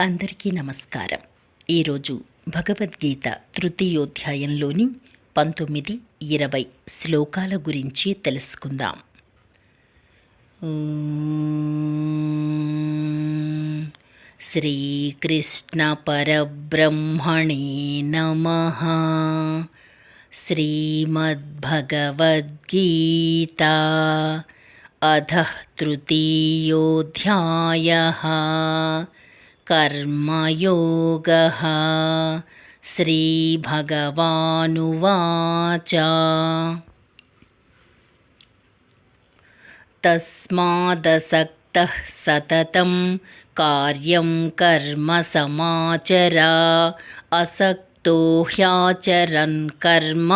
అందరికీ నమస్కారం. ఈరోజు భగవద్గీత తృతీయోధ్యాయంలోని పంతొమ్మిది ఇరవై శ్లోకాల గురించి తెలుసుకుందాం. శ్రీకృష్ణ పరబ్రహ్మణే నమ. శ్రీమద్భగవద్గీత అధ తృతీయోధ్యాయ. कर्मयोगः। श्रीभगवानुवाच। तस्मादसक्तः सततं कार्यं कर्म समाचर। असक्तो ह्याचरन् कर्म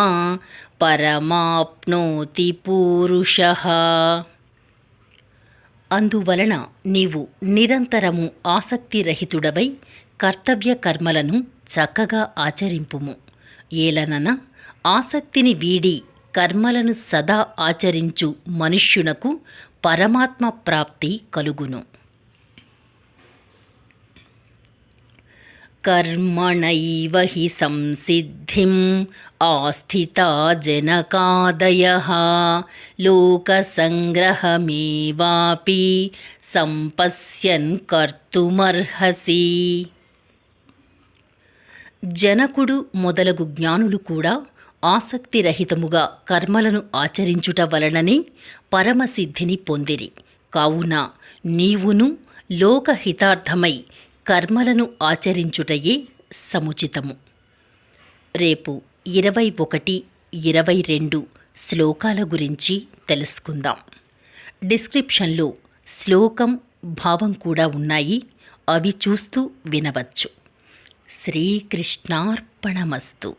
परमाप्नोति पूरुषः। అందువలన నీవు నిరంతరము ఆసక్తిరహితుడవై కర్తవ్య కర్మలను చక్కగా ఆచరింపుము. ఏలనన ఆసక్తిని వీడి కర్మలను సదా ఆచరించు మనుష్యునకు పరమాత్మ ప్రాప్తి కలుగును. కర్మణైవ హి సంసిద్ధిం ఆస్థితా జనకాదయ లోకసంగ్రహమేవాపి సంపశ్యన్ కర్తుమర్హసి జనకుడు మొదలగు జ్ఞానులు కూడా ఆసక్తిరహితముగా కర్మలను ఆచరించుట వలననే పరమసిద్ధిని పొందిరి. కావున నీవును లోకహితార్థమై కర్మలను ఆచరించుటయే సముచితము. రేపు ఇరవై ఒకటి ఇరవై రెండు శ్లోకాల గురించి తెలుసుకుందాం. డిస్క్రిప్షన్లో శ్లోకం భావం కూడా ఉన్నాయి. అవి చూస్తూ వినవచ్చు. శ్రీకృష్ణార్పణమస్తు.